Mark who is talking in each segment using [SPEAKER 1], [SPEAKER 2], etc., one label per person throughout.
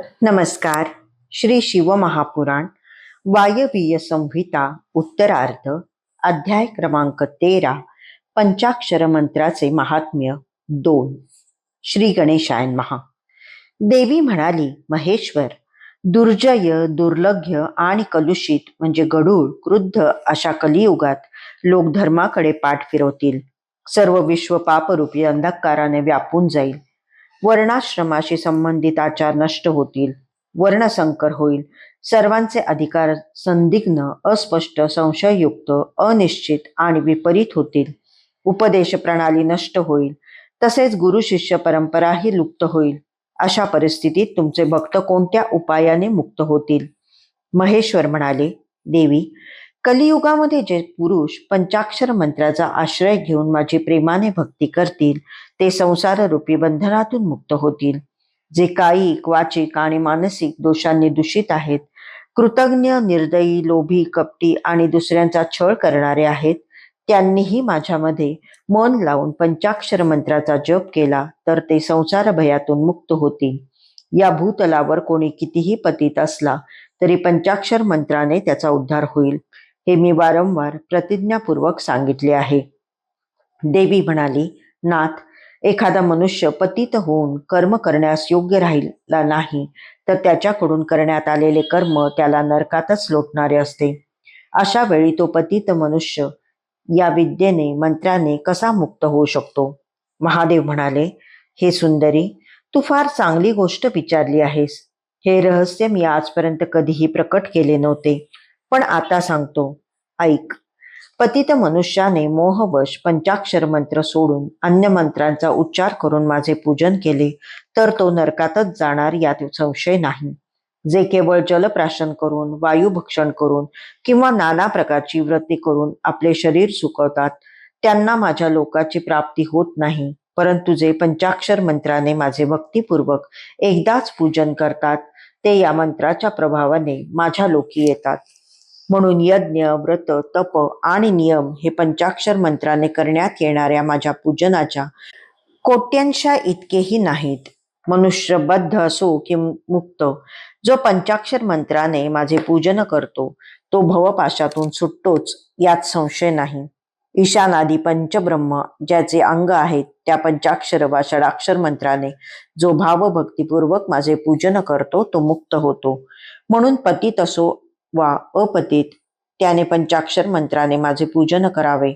[SPEAKER 1] नमस्कार. श्री शिवमहापुराण वायवीय संहिता उत्तरार्ध अध्याय क्रमांक तेरा पंचाक्षर मंत्राचे महात्म्य दोन. श्री गणेशायन महा देवी म्हणाली महेश्वर दुर्जय दुर्लभ्य आणि कलुषित म्हणजे गढूळ क्रुद्ध अशा कलियुगात लोक धर्माकडे पाठ फिरवतील. सर्व विश्व पापरूपी अंधकाराने व्यापून जाईल. वर्णाश्रमाशी संबंधित आचार नष्ट होतील वर्णसंकर होईल. सर्वांचे अधिकार संदिग्न अस्पष्ट संशययुक्त अनिश्चित आणि विपरीत होतील. उपदेश प्रणाली नष्ट होईल. तसेच गुरु शिष्य परंपराही लुप्त होईल. अशा परिस्थितीत तुमचे भक्त कोणत्या उपायाने मुक्त होतील? महेश्वर म्हणाले देवी कलियुगामध्ये जे पुरुष पंचाक्षर मंत्राचा आश्रय घेऊन माझी प्रेमाने भक्ती करतील ते संसाररूपी बंधनातून मुक्त होतील. जे कायिक वाचिक आणि मानसिक दोषांनी दूषित आहेत कृतज्ञ निर्दयी लोभी कपटी आणि दुसऱ्यांचा छळ करणारे आहेत त्यांनीही माझ्यामध्ये मन लावून पंचाक्षर मंत्राचा जप केला तर ते संसार भयातून मुक्त होतील. या भूतलावर कोणी कितीही पतित असला तरी पंचाक्षर मंत्राने त्याचा उद्धार होईल हे मी वारंवार प्रतिज्ञापूर्वक सांगितले आहे. देवी म्हणाली नाथ एखादा मनुष्य पतित होऊन कर्म करण्यास योग्य राहिला नाही तर त्याच्याकडून करण्यात आलेले कर्म त्याला नरकातच लोटणारे असते. अशा वेळी तो पतित मनुष्य या विद्येने मंत्राने कसा मुक्त होऊ शकतो? महादेव म्हणाले हे सुंदरी तू फार चांगली गोष्ट विचारली आहेस. हे रहस्य मी आजपर्यंत कधीही प्रकट केले नव्हते. पण आता सांगतो. ऐक पतित मनुष्याने मोहवश पंचाक्षर मंत्र सोडून अन्य मंत्रांचा उच्चार करून माझे पूजन केले तर तो नरकातच जाणार यात संशय नाही. जे केवळ जलप्राशन करून वायुभक्षण करून किंवा नाना प्रकारची व्रती करून आपले शरीर सुकवतात त्यांना माझ्या लोकाची प्राप्ती होत नाही परंतु जे पंचाक्षर मंत्राने माझे भक्तिपूर्वक एकदाच पूजन करतात ते या मंत्राच्या प्रभावाने माझ्या लोकी येतात. म्हणून यज्ञ व्रत तप आणि नियम हे पंचाक्षर मंत्राने करण्यात येणाऱ्या माझ्या पूजनाच्या कोट्यांशा इतकेही नाहीत. मनुष्य बद्ध असो कि मुक्त जो पंचाक्षर मंत्राने माझे पूजन करतो तो भवपाशातून सुटतोच यात संशय नाही. ईशानादी पंचब्रह्म ज्याचे अंग आहेत त्या पंचाक्षर वा षडाक्षर मंत्राने जो भावभक्तीपूर्वक माझे पूजन करतो तो मुक्त होतो. म्हणून पतित असो वा अपतित. त्याने पंचाक्षर मंत्राने माझे पूजन करावे.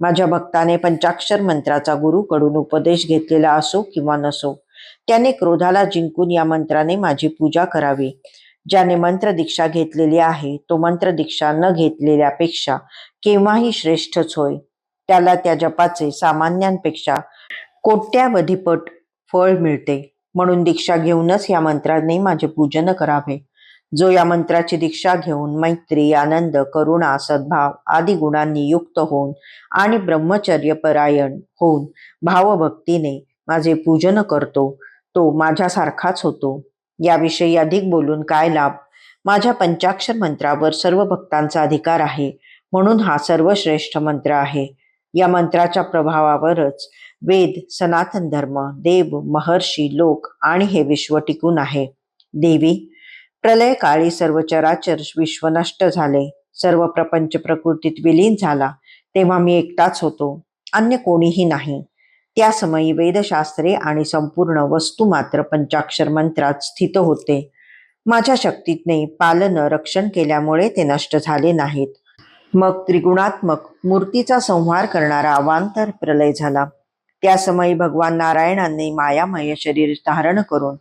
[SPEAKER 1] माझ्या भक्ताने पंचाक्षर मंत्राचा गुरुकडून उपदेश घेतलेला असो किंवा नसो त्याने क्रोधाला जिंकून या मंत्राने माझी पूजा करावी. ज्याने मंत्र दीक्षा घेतलेली आहे तो मंत्र दीक्षा न घेतलेल्यापेक्षा केव्हाही श्रेष्ठच होय. त्याला त्या जपाचे सामान्यांपेक्षा कोट्यावधीपट फळ मिळते. म्हणून दीक्षा घेऊनच या मंत्राने माझे पूजन करावे. जो या मंत्राची दीक्षा घेऊन मैत्री आनंद करुणा सद्भाव आदी गुणांनी युक्त होऊन आणि ब्रह्मचर्य परायण होऊन भावभक्तीने माझे पूजन करतो तो माझ्यासारखाच होतो. याविषयी अधिक बोलून काय लाभ? माझ्या पंचाक्षर मंत्रावर सर्व भक्तांचा अधिकार आहे म्हणून हा सर्वश्रेष्ठ मंत्र आहे. या मंत्राच्या प्रभावावरच वेद सनातन धर्म देव महर्षी लोक आणि हे विश्व टिकून आहे. देवी प्रलय काळी सर्व चराचर विश्व नष्ट झाले. सर्व प्रपंच प्रकृतीत विलीन झाला. तेव्हा मी एकटाच होतो. अन्य कोणीही नाही. त्या समयी वेदशास्त्रे आणि संपूर्ण वस्तू मात्र पंचाक्षर मंत्रात स्थित होते. माझ्या शक्तीने पालन रक्षण केल्यामुळे ते नष्ट झाले नाहीत. मग त्रिगुणात्मक मूर्तीचा संहार करणारा अवांतर प्रलय झाला. त्या समयी भगवान नारायणांनी मायामय शरीर धारण करून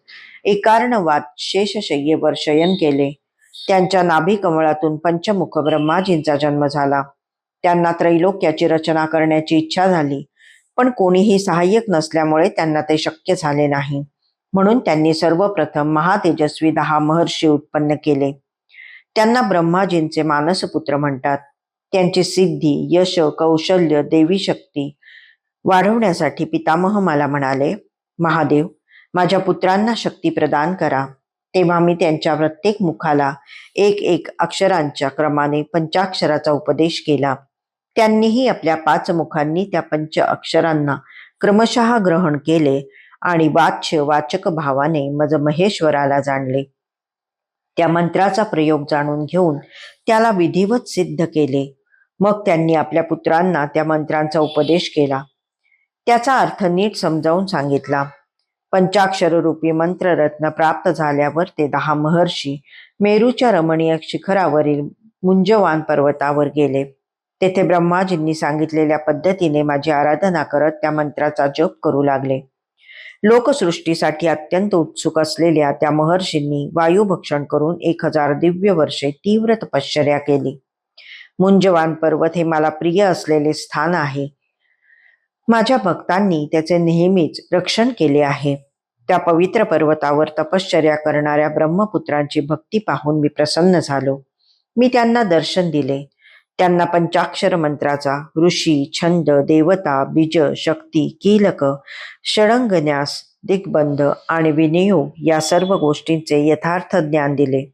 [SPEAKER 1] एकार्णवाद शेषशय्येवर शयन केले. त्यांच्या नाभी कमळातून पंचमुख ब्रह्माजींचा जन्म झाला. त्यांना त्रैलोक्याची रचना करण्याची इच्छा झाली पण कोणीही सहाय्यक नसल्यामुळे त्यांना ते शक्य झाले नाही. म्हणून त्यांनी सर्वप्रथम महातेजस्वी दहा महर्षी उत्पन्न केले. त्यांना ब्रह्माजींचे मानसपुत्र म्हणतात. त्यांची सिद्धी यश कौशल्य देवी शक्ती वाढवण्यासाठी पितामह मला म्हणाले महादेव माझ्या पुत्रांना शक्ती प्रदान करा. तेव्हा मी त्यांच्या प्रत्येक मुखाला एक एक अक्षरांच्या क्रमाने पंचाक्षराचा उपदेश केला. त्यांनीही आपल्या पाच मुखांनी त्या पंच अक्षरांना क्रमशः ग्रहण केले आणि वाच्य वाचक भावाने मज महेश्वराला जाणले. त्या मंत्राचा प्रयोग जाणून घेऊन त्याला विधिवत सिद्ध केले. मग त्यांनी आपल्या पुत्रांना त्या मंत्रांचा उपदेश केला. त्याचा अर्थ नीट समजावून सांगितला. पंचाक्षररूपी मंत्ररत्न प्राप्त झाल्यावर ते दहा महर्षी मेरूच्या रमणीय शिखरावरील मुंजवान पर्वतावर गेले. तेथे ब्रह्माजींनी सांगितलेल्या पद्धतीने माझी आराधना करत त्या मंत्राचा जप करू लागले. लोकसृष्टीसाठी अत्यंत उत्सुक असलेल्या त्या महर्षींनी वायुभक्षण करून एक हजार दिव्य वर्षे तीव्र तपश्चर्या केली. मुंजवान पर्वत हे मला प्रिय असलेले स्थान आहे. माझ्या भक्तांनी त्याचे नेहमीच रक्षण केले आहे. त्या पवित्र पर्वतावर तपश्चर्या करणाऱ्या ब्रह्मपुत्रांची भक्ती पाहून मी प्रसन्न झालो. मी त्यांना दर्शन दिले. त्यांना पंचाक्षर मंत्राचा ऋषी छंद देवता बीज शक्ती कीलक षडंगन्यास दिग्बंध आणि विनियोग या सर्व गोष्टींचे यथार्थ ज्ञान दिले.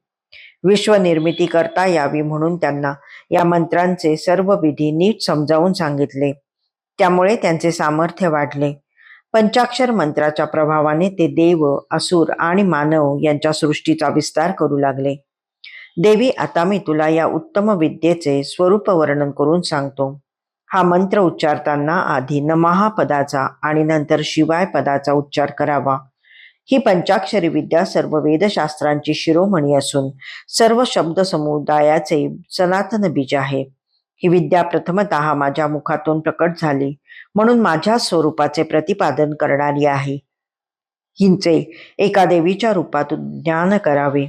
[SPEAKER 1] विश्वनिर्मिती करता यावी म्हणून त्यांना या मंत्रांचे सर्व विधी नीट समजावून सांगितले. त्यामुळे त्यांचे सामर्थ्य वाढले. पंचाक्षर मंत्राच्या प्रभावाने ते देव असुर आणि मानव यांच्या सृष्टीचा विस्तार करू लागले. देवी आता मी तुला या उत्तम विद्येचे स्वरूप वर्णन करून सांगतो. हा मंत्र उच्चारताना आधी नमहा पदाचा आणि नंतर शिवाय पदाचा उच्चार करावा. ही पंचाक्षरी विद्या सर्व वेदशास्त्रांची शिरोमणी असून सर्व शब्द समुदायाचे सनातन बीज आहे. ही विद्या प्रथमत माझ्या मुखातून प्रकट झाली. म्हणून माझ्या स्वरूपाचे प्रतिपादन करणारी आहे. हिंचे एका देवीच्या रूपात ज्ञान करावे.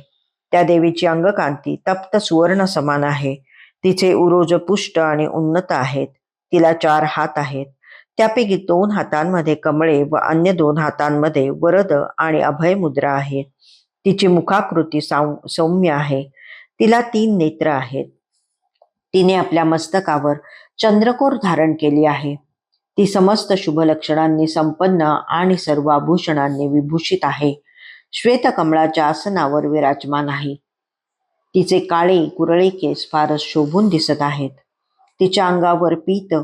[SPEAKER 1] त्या देवीची अंगकांती तप्त सुवर्ण समान आहे. तिचे उरोज पुष्ट आणि उन्नत आहेत. तिला चार हात आहेत. त्यापैकी दोन हातांमध्ये कमळे व अन्य दोन हातांमध्ये वरद आणि अभय मुद्रा आहेत. तिची मुखाकृती सौम्य आहे. तिला तीन नेत्र आहेत. तिने आपल्या मस्तकावर चंद्रकोर धारण केली आहे. ती समस्त शुभ लक्षणांनी संपन्न आणि सर्व आभूषणांनी विभूषित आहे. श्वेत कमळाच्या आसनावर विराजमान आहे. तिचे काळे कुरळे केस फारच शोभून दिसत आहेत. तिच्या अंगावर पीत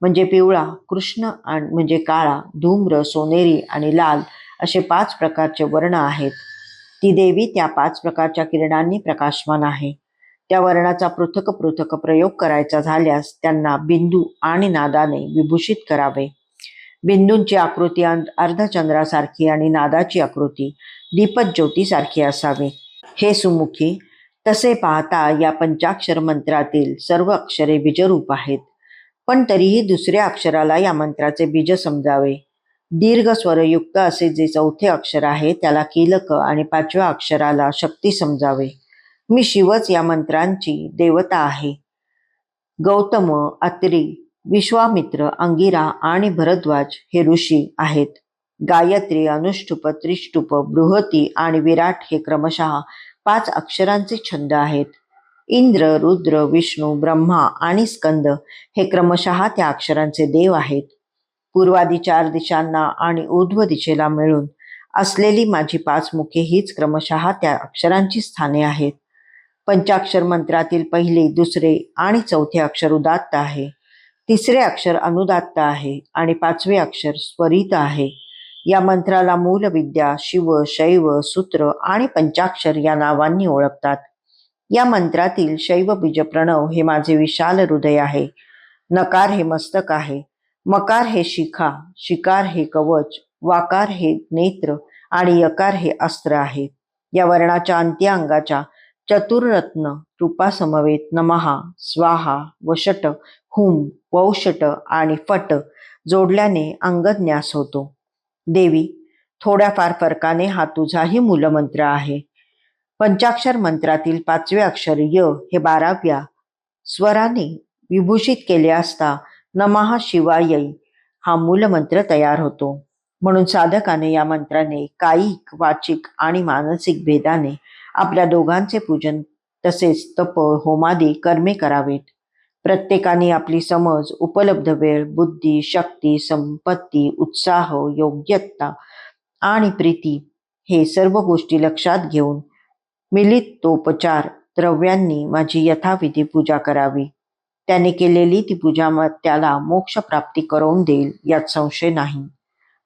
[SPEAKER 1] म्हणजे पिवळा कृष्ण आणि म्हणजे काळा धूम्र सोनेरी आणि लाल असे पाच प्रकारचे वर्ण आहेत. ती देवी त्या पाच प्रकारच्या किरणांनी प्रकाशमान आहे. त्या वर्णाचा पृथक पृथक प्रयोग करायचा झाल्यास त्यांना बिंदू आणि नादाने विभूषित करावे. बिंदूंची आकृती अर्धचंद्रासारखी आणि नादाची आकृती दीपज्योतीसारखी असावी. हे सुमुखी तसे पाहता या पंचाक्षर मंत्रातील सर्व अक्षरे बीजरूप आहेत. पण तरीही दुसऱ्या अक्षराला या मंत्राचे बीज समजावे. दीर्घ स्वरयुक्त असे जे चौथे अक्षर आहे त्याला कीलक आणि पाचव्या अक्षराला शक्ती समजावे. मी शिवच या मंत्रांची देवता आहे. गौतम अत्री विश्वामित्र अंगिरा आणि भरद्वाज हे ऋषी आहेत. गायत्री अनुष्टुप त्रिष्टुप बृहती आणि विराट हे क्रमशः पाच अक्षरांचे छंद आहेत. इंद्र रुद्र विष्णू ब्रह्मा आणि स्कंद हे क्रमशः त्या अक्षरांचे देव आहेत. पूर्वादी चार दिशांना आणि ऊर्ध्व दिशेला मिळून असलेली माझी पाच मुखे हीच क्रमशः त्या अक्षरांची स्थाने आहेत. पंचाक्षर मंत्रातील पहिले दुसरे आणि चौथे अक्षर उदात्त आहे. तिसरे अक्षर अनुदात्त आहे आणि पाचवे अक्षर स्वरित आहे. या मंत्राला मूलविद्या शिव शैव सूत्र आणि पंचाक्षर या नावांनी ओळखतात. या मंत्रातील शैव बीज प्रणव हे माझे विशाल हृदय आहे. नकार हे मस्तक आहे. मकार हे शिखा शिकार हे कवच वाकार हे नेत्र आणि यकार हे अस्त्र आहे. या वर्णाच्या अंत्य अंगाच्या चतुररत्न रूपासमवेत नमहा स्वाहा वषट हुम वौषट आणि फट जोडल्याने अंगज्ञास होतो. देवी थोड्याफार फरकाने हा तुझाही मूलमंत्र आहे. पंचाक्षर मंत्रातील पाचवे अक्षर य हे बाराव्या स्वराने विभूषित केले असता नमहा शिवाय हा मूलमंत्र तयार होतो. म्हणून साधकाने या मंत्राने कायिक वाचिक आणि मानसिक भेदाने आपल्या दोघांचे पूजन तसेच तप होमादी कर्मे करावेत. प्रत्येकाने आपली समज उपलब्ध वेळ बुद्धी शक्ती संपत्ती उत्साह योग्यता आणि प्रीती हे सर्व गोष्टी लक्षात घेऊन मिलितोपचार द्रव्यांनी माझी यथाविधी पूजा करावी. त्याने केलेली ती पूजा त्याला मोक्ष प्राप्ती करून देईल यात संशय नाही.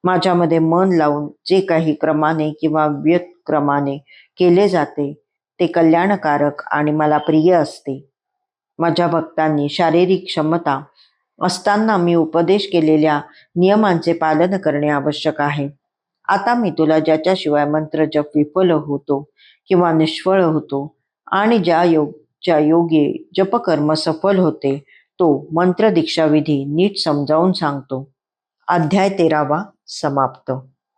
[SPEAKER 1] माझ्यामध्ये मन लावून जे काही क्रमाने किंवा व्यत क्रमाने केले जाते ते कल्याणकारक आणि मला प्रिय असते. माझ्या भक्तांनी शारीरिक क्षमता असताना मी उपदेश केलेल्या नियमांचे पालन करणे आवश्यक आहे. आता मी तुला ज्याच्याशिवाय मंत्र जप विफल होतो किंवा निष्फळ होतो आणि ज्या योग ज्या योगे जपकर्म सफल होते तो मंत्र दीक्षाविधी नीट समजावून सांगतो. अध्याय तेरावा समाप्त.